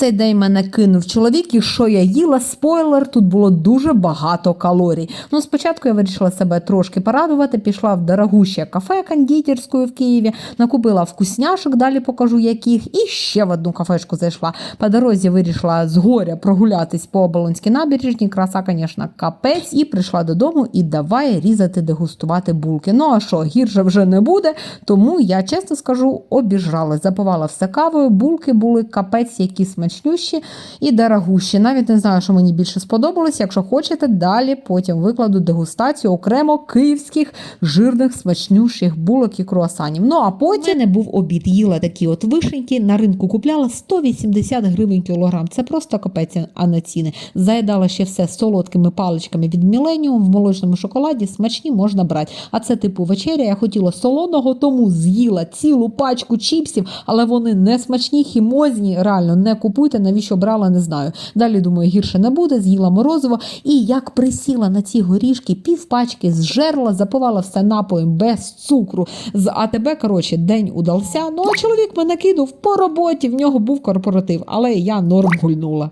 цей день мене кинув чоловік, і що я їла? Спойлер, тут було дуже багато калорій. Ну, спочатку я вирішила себе трошки порадувати. Пішла в дорогуще кафе кондитерську в Києві, накупила вкусняшок, далі покажу яких, і ще в одну кафешку зайшла. По дорозі вирішила з горя прогулятись по Оболонській набережні. Краса, звісно, капець. І прийшла додому і давай різати, дегустувати булки. Ну а що, гірше вже не буде. Тому я чесно скажу, обіжрала. Запивала все кавою, булки були капець, які смачнющі і дорогущі. Навіть не знаю, що мені більше сподобалось. Якщо хочете, далі потім викладу дегустацію окремо київських жирних смачнющих булок і круасанів. Ну а потім не був обід. Їла такі от вишеньки. На ринку купляла 180 гривень кілограм. Це просто капець, а не ціни. Заїдала ще все солодкими паличками від Міленіум в молочному шоколаді. Смачні можна брати. А це типу вечеря. Я хотіла солоного, тому з'їла цілу пачку чіпсів, але вони не смачні, хімозні. Реально не купуйте. Навіщо брала, не знаю. Далі думаю, гірше не буде. З'їла морозиво. І як присіла на ці горішки, пів пачки зжерла, запивала все напоєм без цукру. З АТБ, коротше, день удався. Ну а чоловік мене кинув по роботі. В нього був корпоратив, але я норм гульнула.